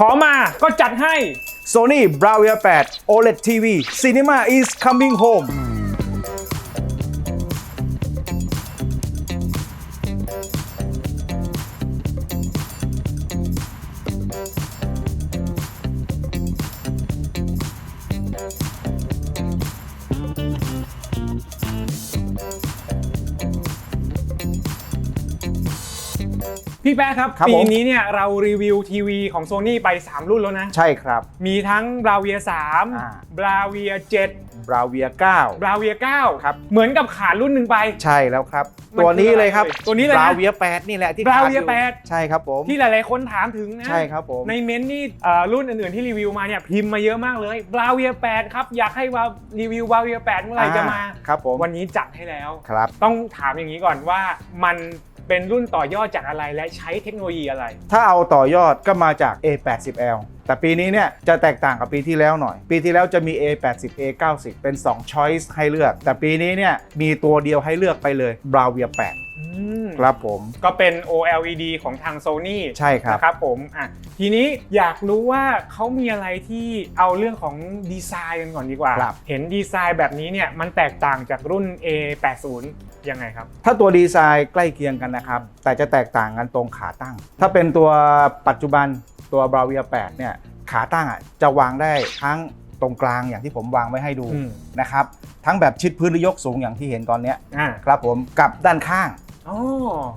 ขอมาก็จัดให้ Sony Bravia 8 OLED TV Cinema is coming home พี่แป๊ะครับ ครับปีผมนี้เนี่ยเรารีวิวทีวีของ Sony ไป 3 รุ่นแล้วนะ ใช่ครับ มีทั้ง Bravia อ่า3 Bravia 7 Bravia 9 Bravia 9ครับ เหมือนกับขาดรุ่นหนึ่งไป ใช่แล้วครับ มันตัวนี้เลยครับคืออะไรตัวนี้เลยนะ Bravia 8นี่แหละที่ Bravia ขาดอยู่8ใช่ครับผมที่หลายๆคนถามถึงนะ ใช่ครับผม ในเม้นต์นี่เอ่อรุ่นอื่นๆที่รีวิวมาเนี่ยพิมพ์มาเยอะมากเลย Bravia 8ครับ อยากให้ว่ารีวิว Bravia 8เมื่อไหร่จะมา อ่ครับผมวันนี้จัดให้แล้ว ครับ ต้องถามอย่างนี้ก่อนว่ามัน เป็นรุ่นต่อยอดจากอะไรและใช้เทคโนโลยีอะไร ถ้าเอาต่อยอดก็มาจาก A80L แต่ปีนี้เนี่ยจะแตกต่างกับปีที่แล้วหน่อย ปีที่แล้วจะมี A80 A90 เป็น 2 choice ให้เลือก แต่ปีนี้เนี่ยมีตัวเดียวให้เลือกไปเลย Bravia 8อืมครับผม ก็เป็น OLED ของทาง Sony ใช่ครับนะครับผมอะทีนี้อยากรู้ว่าเขามีอะไรที่เอาเรื่องของดีไซน์กันก่อนดีกว่าครับเห็นดีไซน์แบบนี้เนี่ยมันแตกต่างจากรุ่น A80 ยังไงครับ ถ้าตัวดีไซน์ใกล้เคียงกันนะครับ แต่จะแตกต่างกันตรงขาตั้ง ถ้าเป็นตัวปัจจุบันตัว Bravia 8เนี่ยขาตั้งอะจะวางได้ทั้งตรงกลางอย่างที่ผมวางไว้ให้ดูอืม นะครับ ทั้งแบบชิดพื้นหรือยกสูงอย่างที่เห็นตอนเนี้ยอ่า ครับผมกับด้านข้าง อ๋อ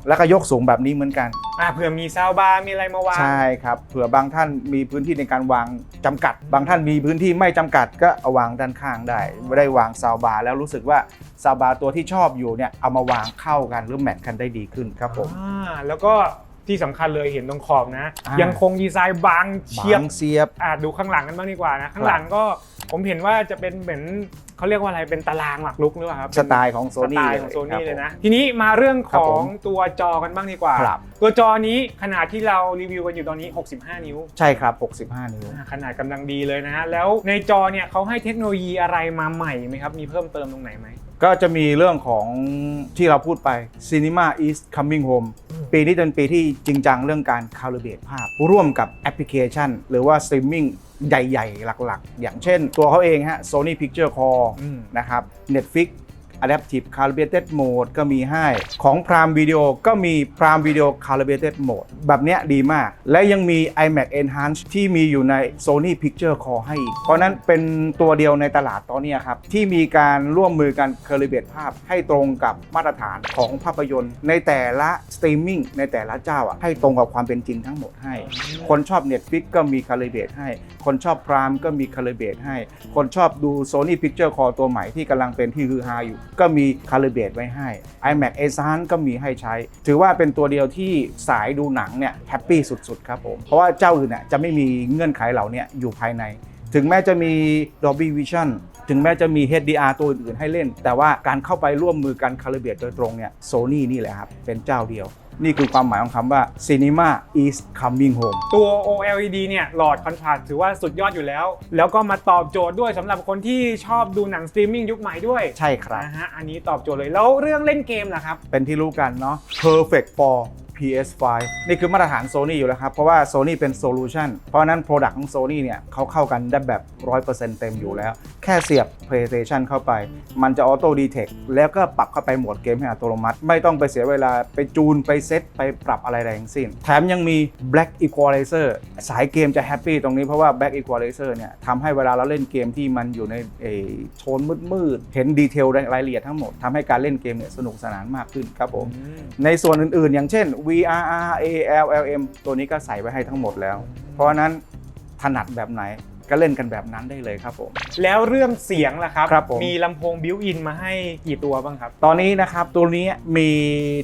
แล้วก็ยกสูงแบบนี้เหมือนกัน อ่าเผื่อมีซาวบาร์มีอะไรมาวาง ใช่ครับเผื่อบางท่านมีพื้นที่ในการวางจำกัด บางท่านมีพื้นที่ไม่จำกัดก็เอาวางด้านข้างได้ไม่ได้วางซาวบาร์แล้วรู้สึกว่าซาวบาร์ตัวที่ชอบอยู่เนี่ยเอามาวางเข้ากันหรือแมทกันได้ดีขึ้นครับผม อ่าแล้วก็ ที่สำคัญเลยเห็นตรงขอบนะ อ่ายั ยังคงดีไซน์บางเฉียบ บางเสียบ อ่าดูข้างหลังกันบ้างดีกว่านะ ข้างหลังก็ผมเห็นว่าจะเป็นเหมือนเขาเรียกว่าอะไรเป็นตารางหมากรุกหรือเปล่าครับสไตล์ของโซสนี่ ไตล์ของโซนี่เลยนะ ทีนี้มาเรื่องครัขบอผงมตัวจอกันบ้างดีกว่า ครับ ตัวจอนี้ขนาดที่เรารีวิวกันอยู่ตอนนี้ 65 นิ้วใช่ครับ 65 นิ้ว อ่าขนาดกำลังดีเลยนะฮะแล้วในจอเนี่ยเขาให้เทคโนโลยีอะไรมาใหม่ไหมครับ มีเพิ่มเติมตรงไหนไหม ก็จะมีเรื่องของที่เราพูดไป Cinema is coming home อืมปีนี้เป็นปีที่จริงจังเรื่องการคาลิเบตภาพ ร่วมกับแอปพลิเคชัน หรือว่าสตรีมมิ่งใหญ่ ๆ หลักๆ อย่างเช่น ตัวเขาเองฮะ Sony Picture Core อืมนะครับ Netflix Adaptive Calibrated Mode ก็มีให้ ของ Prime Video ก็มี Prime Video Calibrated Mode แบบเนี้ยดีมาก และยังมี iMac Enhance ที่มีอยู่ใน Sony Picture Core ให้อีก เพราะนั้นเป็นตัวเดียวในตลาดตอนนี้ครับ ที่มีการร่วมมือกัน Calibrate ภาพให้ตรงกับมาตรฐานของภาพยนตร์ ในแต่ละสตรีมมิ่งในแต่ละเจ้าอะให้ตรงกับความเป็นจริงทั้งหมดให้ คนชอบ Netflix ก็มี Calibrate ให้ คนชอบ Prime ก็มี Calibrate ให้ คนชอบดู Sony Picture Core ตัวใหม่ที่กำลังเป็นที่ฮือฮาอยู่ ก็มีคาลิเบทไว้ให้ iMac a s a n ก็มีให้ใช้ ถือว่าเป็นตัวเดียวที่สายดูหนังเนี่ยแฮปปี้สุดๆครับผม เพราะว่าเจ้าอื่นเนี่ยจะไม่มีเงื่อนไขเหล่านี้อยู่ภายใน ถึงแม้จะมี Dolby Vision ถึงแม้จะมี HDR ตัวอื่นๆให้เล่น แต่ว่าการเข้าไปร่วมมือกันคาลิเบทโดยตรงเนี่ยโซนี่นี่แหละครับเป็นเจ้าเดียว นี่คือความหมายของคำว่า Cinema is coming home ตัว OLED เนี่ยหลอดคอนทราสต์ถือว่าสุดยอดอยู่แล้ว แล้วก็มาตอบโจทย์ด้วยสำหรับคนที่ชอบดูหนังสตรีมมิ่งยุคใหม่ด้วยใช่ครับนะฮะอันนี้ตอบโจทย์เลยแล้วเรื่องเล่นเกมล่ะครับ เป็นที่รู้กันเนาะ perfect for PS5 นี่คือมาตรฐาน Sony อยู่แล้วครับ เพราะว่า Sony เป็นโซลูชันเพราะฉะนั้น Product ของ Sony เนี่ยเขาเข้ากันได้แบบ 100%เต็มอยู่แล้ว แค่เสียบ PlayStation เข้าไป มันจะ Auto Detect แล้วก็ปรับเข้าไปโหมดเกมให้อัตโนมัติ ไม่ต้องไปเสียเวลาไปจูนไปเซตไปปรับอะไรใดทั้งสิ้น แถมยังมี Black Equalizer สายเกมจะแฮปปี้ตรงนี้เพราะว่า Black Equalizer เนี่ยทำให้เวลาเราเล่นเกมที่มันอยู่ในเอ่อโทนมืดๆเห็นดีเทลรายละเอียดทั้งหมดทำให้การเล่นเกมเนี่ยสนุกสนานมากขึ้นครับผมในส่วนอื่นๆ อย่างเช่น VRR AL LM ตัวนี้ก็ใส่ไว้ให้ทั้งหมดแล้ว เพราะฉะนั้นถนัดแบบไหนก็เล่นกันแบบนั้นได้เลยครับผม แล้วเรื่องเสียงล่ะครับ ครับผม มีลำโพงบิวอินมาให้กี่ตัวบ้างครับ ตอนนี้นะครับตัวนี้มี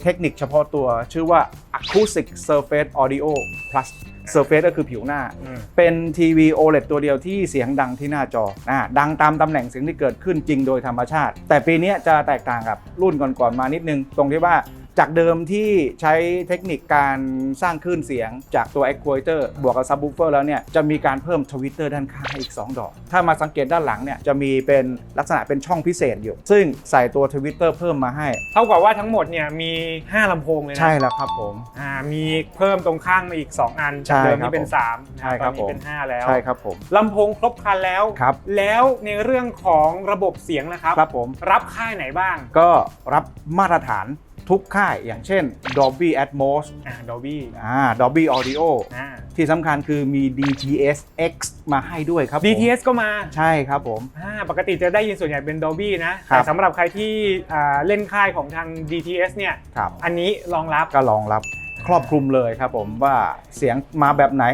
เทคนิคเฉพาะตัวชื่อว่า Acoustic Surface Audio Plus Surface ก็คือผิวหน้า อืม เป็นทีวี OLED ตัวเดียวที่เสียงดังที่หน้าจออ่าดังตามตำแหน่งเสียงที่เกิดขึ้นจริงโดยธรรมชาติ แต่ปีนี้จะแตกต่างกับรุ่นก่อนๆมานิดนึง ตรงที่ว่า จากเดิมที่ใช้เทคนิคการสร้างคลื่นเสียงจากตัว Equalizer บวกกับ Subwoofer แล้วเนี่ยจะมีการเพิ่มทวิตเตอร์ด้านข้างให้อีก 2 ดอก ถ้ามาสังเกตด้านหลังเนี่ยจะมีเป็นลักษณะเป็นช่องพิเศษอยู่ ซึ่งใส่ตัวทวิตเตอร์เพิ่มมาให้ เท่ากับว่าทั้งหมดเนี่ยมี 5ลำโพงเลยนะใช่แล้วครับผม อ่ามีเพิ่มตรงข้างมาอีก 2 อันใช่จากเดิมครับที่เป็นผม3ใช่ครับตอนนี้เป็นผม5แล้วใช่ครับผม ลำโพงครบครันแล้ว ครับ แล้วในเรื่องของระบบเสียงนะครับ ครับผม รับค่ายไหนบ้าง ก็รับมาตรฐาน ทุกค่ายอย่างเช่น Dolby Atmos อ่า Dolby อ่า Dolby Audio อ่า ที่สำคัญคือมี DTS X มาให้ด้วยครับผม DTS ก็มาใช่ครับผม อ่าปกติจะได้ยินส่วนใหญ่เป็น Dolby นะ ครัแต่บสำหรับใครที่อ่าเล่นค่ายของทาง DTS เนี่ย ครับ อันนี้รองรับ ก็รองรับครอบคลุมเลยครับผมว่าเสียงมาแบบไหน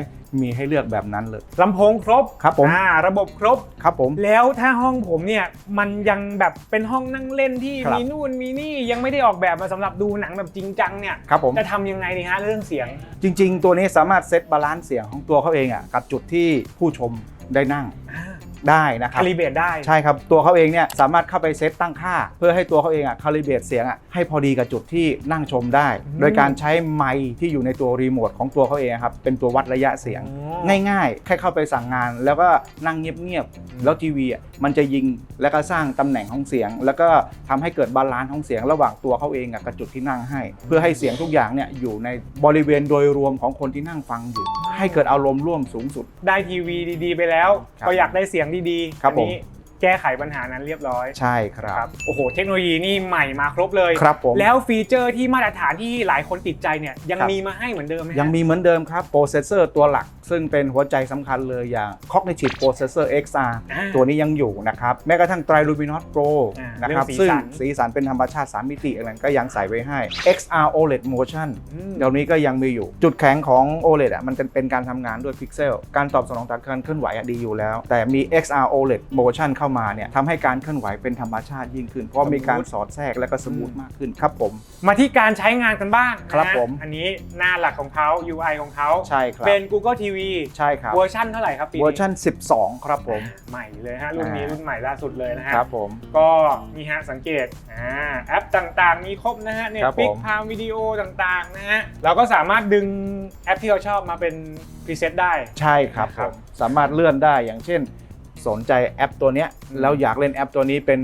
มีให้เลือกแบบนั้นเลย ลำโพงครบครับผม อ่าระบบครบ ครับผม แล้วถ้าห้องผมเนี่ยมันยังแบบเป็นห้องนั่งเล่นที่ครับ มีนู่นมีนี่ยังไม่ได้ออกแบบมาสำหรับดูหนังแบบจริงจังเนี่ยครับผม จะทำยังไงดีฮะเรื่องเสียง จริง ๆ ตัวนี้สามารถเซตบาลานซ์เสียงของตัวเขาเองอะกับจุดที่ผู้ชมได้นั่ง ได้นะครัคาบลิเบรตได้ใช่ครับ ตัวเขาเองเนี่ยสามารถเข้าไปเซตตั้งค่า เพื่อให้ตัวเขาเองอะคาลิเบรตเสียงอะให้พอดีกับจุดที่นั่งชมได้อืมโดยการใช้ไมค์ที่อยู่ในตัวรีโมทของตัวเขาเองครับเป็นตัววัดระยะเสียงอ๋อง่ายๆ แค่เข้าไปสั่งงาน แล้วก็นั่งเงียบอืมๆแล้วทีวีอะมันจะยิงแล้วก็สร้างตำแหน่งของเสียง แล้วก็ทำให้เกิดบาลานซ์ของเสียงระหว่างตัวเขาเองอะกับจุดที่นั่งให้ เพื่อให้เสียงทุกอย่างเนี่ยอยู่ในบริเวณโดยรวมของคนที่นั่งฟังอยู่ ให้เกิดอารมณ์ร่วมสูงสุด ได้ทีวีดี ๆ ไปแล้วครับก็อยากได้เสียงดีๆครับอันนี้แก้ไขปัญหานั้นเรียบร้อยใช่ครับโอ้โห เทคโนโลยีนี่ใหม่มาครบเลย ครับผม แล้วฟีเจอร์ที่มาตรฐานที่หลายคนติดใจเนี่ยยังครับ มีมาให้เหมือนเดิมไหมฮะยังมีเหมือนเดิมครับโปรเซสเซอร์ตัวหลัก ซึ่งเป็นหัวใจสำคัญเลยอย่าง Cognitive Processor XR อ่าตัวนี้ยังอยู่นะครับ แม้กระทั่ง Triluminos Pro อ่านะครับเรื่องสีซึ่งสันสีสันเป็นธรรมชาติ 3 มิติอะไรก็ยังใส่ไว้ให้ XR OLED Motion อืมเดี๋ยวนี้ก็ยังมีอยู่ จุดแข็งของ OLED อะมันจะเป็นการทำงานด้วยพิกเซลการตอบสนองต่อการเคลื่อนไหวอะดีอยู่แล้ว แต่มี XR OLED Motion เข้ามาเนี่ยทำให้การเคลื่อนไหวเป็นธรรมชาติยิ่งขึ้น เพราะมีการสอดแทรกและก็สมูทมากขึ้นครับผม มาที่การใช้งานกันบ้างนะฮะครับผมอันนี้หน้าหลักของเขา UI ของเขาใช่ครับเป็น Google TV ใช่ครับเวอร์ชันเท่าไหร่ครับปีนี้เวอร์ชัน12 ครับผม ใหม่เลยฮะรุ่นนี้อ่ารุ่นใหม่ล่าสุดเลยนะฮะครับผมก็นี่ฮะสังเกตอ่าแอปต่างๆ มีครบนะฮะเน็ตครับฟิกผมพามวิดีโอต่างๆนะฮะเราก็สามารถดึงแอปที่เราชอบมาเป็นพรีเซตได้ใช่ครับนะคผรับมสามารถเลื่อนได้อย่างเช่น สนใจแอปตัวเนี้ยอืมแล้วอยากเล่นแอปตัวนี้เป็น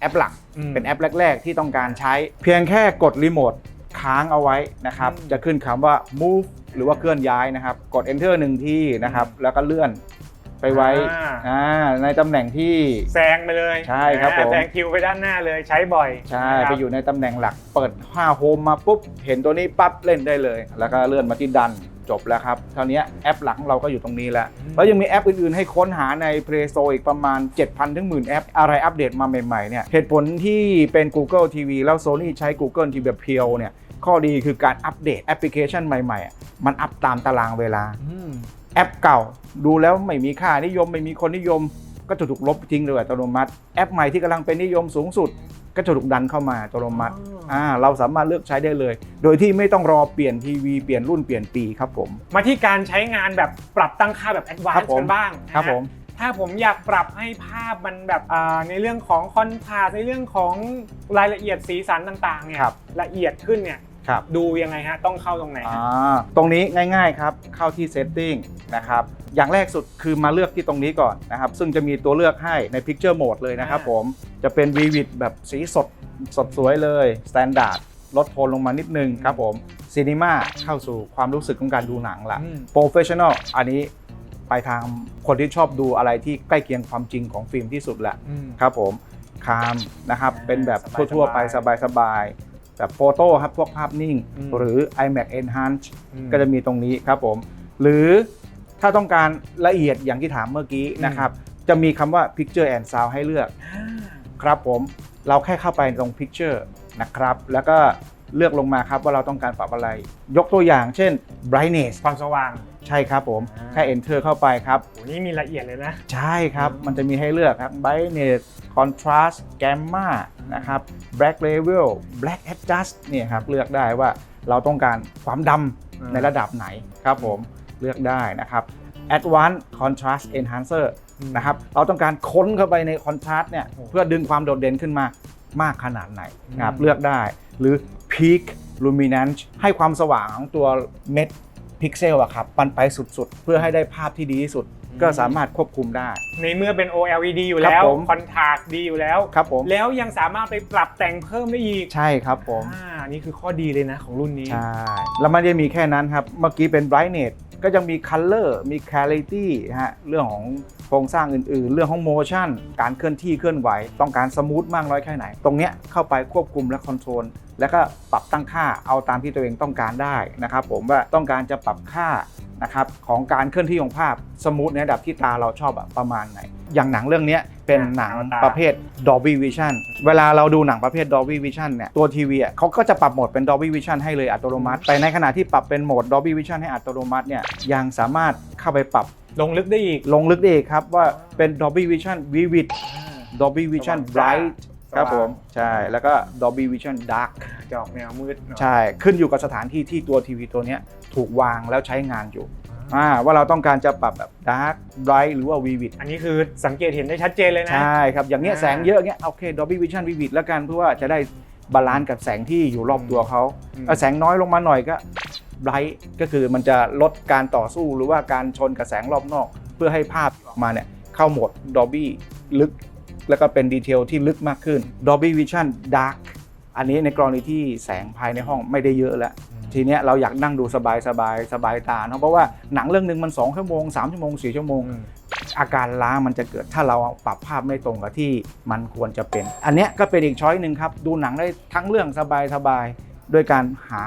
แอปหลักอืมเป็นแอปแรก ๆ ที่ต้องการใช้ เพียงแค่กดรีโมท ค้างเอาไว้นะครับอืมจะขึ้นคำว่า move หรือว่าเคลื่อนย้ายนะครับ กด enter หนึ่งที่นะครับ แล้วก็เลื่อนไปไว้อ่าอ่าในตำแหน่งที่แซงไปเลยใช่ครับอ่าผมแซงคิวไปด้านหน้าเลยใช้บ่อยใช่นะครับไปอยู่ในตำแหน่งหลัก เปิด5โฮมมาปุ๊บ เห็นตัวนี้ปั๊บเล่นได้เลย แล้วก็เลื่อนมาที่ดันจบแล้วครับเท่านี้แอปหลังเราก็อยู่ตรงนี้แล้วแล้วยังมีแอปอื่นๆ ให้ค้นหาใน Play Store อีกประมาณ 7,000 ถึงหมื่นแอป อะไรอัปเดตมาใหม่ๆเนี่ยเหตุผลที่เป็น Google TV แล้ว Sony ใช้ Google TV แบบเพียวเนี่ย ข้อดีคือการอัปเดตแอปพลิเคชันใหม่ๆอะมันอัปตามตารางเวลาอืมแอปเก่าดูแล้วไม่มีค่านิยมไม่มีคนนิยม ก็จะถูกลบทิ้งโดยอัตโนมัติ แอปใหม่ที่กำลังเป็นนิยมสูงสุด ก็จะถูกดันเข้ามาอัตโนมัติอ่าเราสามารถเลือกใช้ได้เลย โดยที่ไม่ต้องรอเปลี่ยนทีวีเปลี่ยนรุ่นเปลี่ยนปีครับผม มาที่การใช้งานแบบปรับตั้งค่าแบบแอดวานครับซ์ผมกันบ้างนะฮะครับผมถ้าผมอยากปรับให้ภาพมันแบบอ่าในเรื่องของคอนทราสต์ในเรื่องของรายละเอียดสีสันต่างๆเนี่ยครับละเอียดขึ้นเนี่ย ครับดูยังไงฮะต้องเข้าตรงไหนอ่ฮะาตรงนี้ง่ายๆครับเข้าที่ Setting นะครับอย่างแรกสุดคือมาเลือกที่ตรงนี้ก่อนนะครับซึ่งจะมีตัวเลือกให้ใน Picture Mode เลยนะครับผมจะเป็น Vivid แบบสีสดสดสวยเลย Standard ลดโทนลงมานิดนึงครับผม Cinema เข้าสู่ความรู้สึกของการดูหนังละ อืม Professional อันนี้ไปทางคนที่ชอบดูอะไรที่ใกล้เคียงความจริงของฟิล์มที่สุดแหละ อืม ครับผมคามนะครับ อ่าเป็นแบบสบายๆ ทั่วๆไปสบายๆ แบบโฟโต้ครับพวกภาพนิ่งอืมหรือ iMac Enhance อืมก็จะมีตรงนี้ครับผม หรือถ้าต้องการละเอียดอย่างที่ถามเมื่อกี้อืมนะครับ จะมีคำว่า Picture and Sound ให้เลือกอ่าครับผมเราแค่เข้าไปตรง Picture นะครับ แล้วก็ เลือกลงมาครับว่าเราต้องการปรับอะไร ยกตัวอย่างเช่น brightness ความสว่าง ใช่ครับผม อ่า แค่ enter เข้าไปครับ โหนี่มีละเอียดเลยนะ ใช่ครับ อืม มันจะมีให้เลือกครับ brightness contrast gamma นะครับ black level black adjust เนี่ยครับ เลือกได้ว่าเราต้องการความดำในระดับไหนครับผม เลือกได้นะครับ advanced contrast enhancer อืมนะครับ เราต้องการค้นเข้าไปใน contrast เนี่ยโอ้โหเพื่อดึงความโดดเด่นขึ้นมามากขนาดไหนนะครับ อืม เลือกได้ หรือ peak luminance ให้ความสว่างของตัวเม็ดพิกเซลอะครับปันไปสุดๆ เพื่อให้ได้ภาพที่ดีที่สุด ก็สามารถควบคุมได้ ในเมื่อเป็น OLED อยู่ครัแล้บวผมคอนทราสต์ดีอยู่แล้วครับผม แล้วยังสามารถไปปรับแต่งเพิ่มได้อีกใช่ครับผม อ่านี่คือข้อดีเลยนะของรุ่นนี้ ใช่ แล้วไม่ได้มีแค่นั้นครับ เมื่อกี้เป็น brightness ก็ยังมี color มี clarity ฮะ เรื่องของโครงสร้างอื่นๆ เรื่องของ motion การเคลื่อนที่เคลื่อนไหว ต้องการสมูทมากน้อยแค่ไหน ตรงเนี้ยเข้าไปควบคุมและคอนโทรล แล้วก็ปรับตั้งค่าเอาตามที่ตัวเองต้องการได้นะครับ ผมว่าต้องการจะปรับค่านะครับของการเคลื่อนที่ของภาพสมูทในระดับที่ตาเราชอบอะประมาณไหน อย่างหนังเรื่องเนี้ยเป็นหนังเอาตาประเภท Dolby Vision เวลาเราดูหนังประเภท Dolby Vision เนี่ยตัวทีวีอะเขาก็จะปรับโหมดเป็น Dolby Vision ให้เลยอัตโนมัติ แต่ในขณะที่ปรับเป็นโหมด Dolby Vision ให้อัตโนมัติเนี่ยยังสามารถเข้าไปปรับลงลึกได้อีกลงลึกได้อีกครับว่าเป็น Dolby Vision Vivid Dolby Vision สว่าง Bright ครับผม ใช่ แล้วก็ Dolby Vision Dark จะออกแนวมืดหน่อยใช่ ขึ้นอยู่กับสถานที่ที่ตัวทีวีตัวเนี้ยถูกวางแล้วใช้งานอยู่อ่าว่าเราต้องการจะปรับแบบ Dark Bright หรือว่า Vivid อันนี้คือสังเกตเห็นได้ชัดเจนเลยนะ ใช่ครับ อย่างเงี้ยอ่า แสงเยอะเงี้ยโอเค Dolby Vision Vivid แล้วกันเพื่อว่าจะได้บาลานซ์กับแสงที่อยู่รอบตัวเขาอืมเอาแสงน้อยลงมาหน่อยก็ Bright ก็คือมันจะลดการต่อสู้หรือว่าการชนกับแสงรอบนอก เพื่อให้ภาพออกมาเนี่ยเข้าโหมด Dolby ลึก แล้วก็เป็นดีเทลที่ลึกมากขึ้น Dolby Vision Dark อันนี้ในกรณีที่แสงภายในห้องไม่ได้เยอะแล้ว ทีเนี้ยเราอยากนั่งดูสบายสบายสบายตาเนาะเพราะว่าหนังเรื่องหนึ่งมัน2ชั่วโมง3ชั่วโมง4ชั่วโมงอืมอาการล้ามันจะเกิดถ้าเราปรับภาพไม่ตรงกับที่มันควรจะเป็น อันเนี้ยก็เป็นอีกช้อยหนึ่งครับ ดูหนังได้ทั้งเรื่องสบายสบายๆด้วยการหา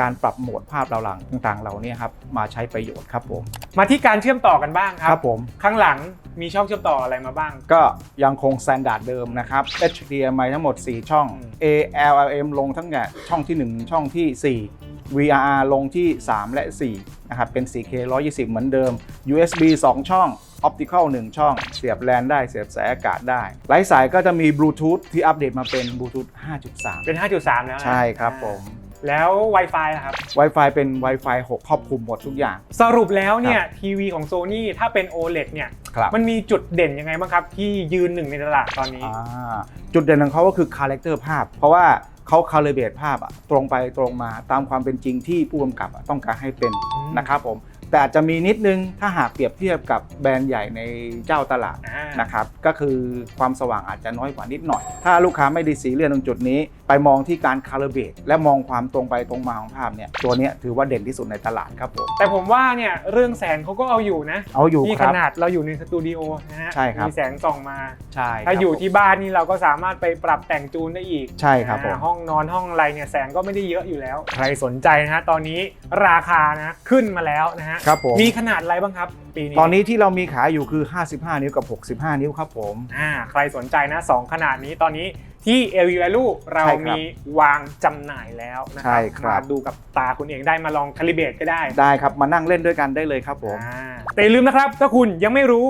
การปรับโหมดภาพเราหลังต่างๆเหล่านี้ครับมาใช้ประโยชน์ครับผมมาที่การเชื่อมต่อกันบ้างคครัรับบผม ข้างหลังมีช่องเชื่อมต่ออะไรมาบ้าง ก็ยังคงสแตนดาร์ดเดิมนะครับ HDMI ทั้งหมด 4 ช่อง อืม ALLM ลงทั้งแต่ช่องที่ 1 ช่องที่ 4 VRR ลงที่ 3 และ 4 นะครับ เป็น 4K 120 เหมือนเดิม USB 2 ช่อง Optical 1 ช่อง เสียบแลนได้ เสียบสายอากาศได้ไร้สายก็จะมี Bluetooth ที่อัปเดตมาเป็น Bluetooth 5.3 เป็น 5.3 แล้วนะใช่ครับผม แล้ว Wi-Fi ล่ะครับ Wi-Fi เป็น Wi-Fi 6 ครอบคลุมหมดทุกอย่าง สรุปแล้วเนี่ยทีวีของ Sony ถ้าเป็น OLED เนี่ยครับ มันมีจุดเด่นยังไงบ้างครับ ที่ยืนหนึ่งในตลาดตอนนี้ อ่าจุดเด่นของเขาก็คือคาแรคเตอร์ภาพ เพราะว่าเขาคาลิเบรตภาพอะตรงไปตรงมาตามความเป็นจริงที่ผู้กำกับอะต้องการให้เป็นอืม นะครับผม แต่อาจจะมีนิดนึงถ้าหากเปรียบเทียบกับแบรนด์ใหญ่ในเจ้าตลาด อ่า นะครับก็คือความสว่างอาจจะน้อยกว่านิดหน่อย ถ้าลูกค้าไม่ได้สีเรียนตรงจุดนี้ไปมองที่การคาลิเบรตและมองความตรงไปตรงมาของภาพเนี่ยตัวเนี้ยถือว่าเด่นที่สุดในตลาดครับผม แต่ผมว่าเนี่ยเรื่องแสงเขาก็เอาอยู่นะเอาอยู่นี่คขรับ นาดเราอยู่ในสตูดิโอนะฮะใช่ครับ มีแสงส่องมา ใช่ครับถ้าอยู่ผมที่บ้านนี่เราก็สามารถไปปรับแต่งจูนได้อีกใช่ครับผม อ่าห้องนอนห้องอะไรเนี่ยแสงก็ไม่ได้เยอะอยู่แล้ว ใครสนใจนะฮะตอนนี้ราคานะขึ้นมาแล้วนะฮะครับผม มีขนาดอะไรบ้างครับ ปีนี้ตอนนี้ที่เรามีขายอยู่คือ 55 นิ้วกับ 65 นิ้วครับผม อ่าใครสนใจนะ2ขนาดนี้ตอนนี้ ที่ l v Value เราใช่ครับมีวางจำหน่ายแล้วนะคใช่รับครับ มาดูกับตาคุณเองได้มาลองคาลิเบรตก็ได้ได้ครับมานั่งเล่นด้วยกันได้เลยครับผม อ่าแต่อย่าลืมนะครับ ถ้าคุณยังไม่รู้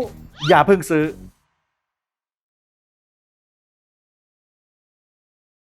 อย่าเพิ่งซื้อ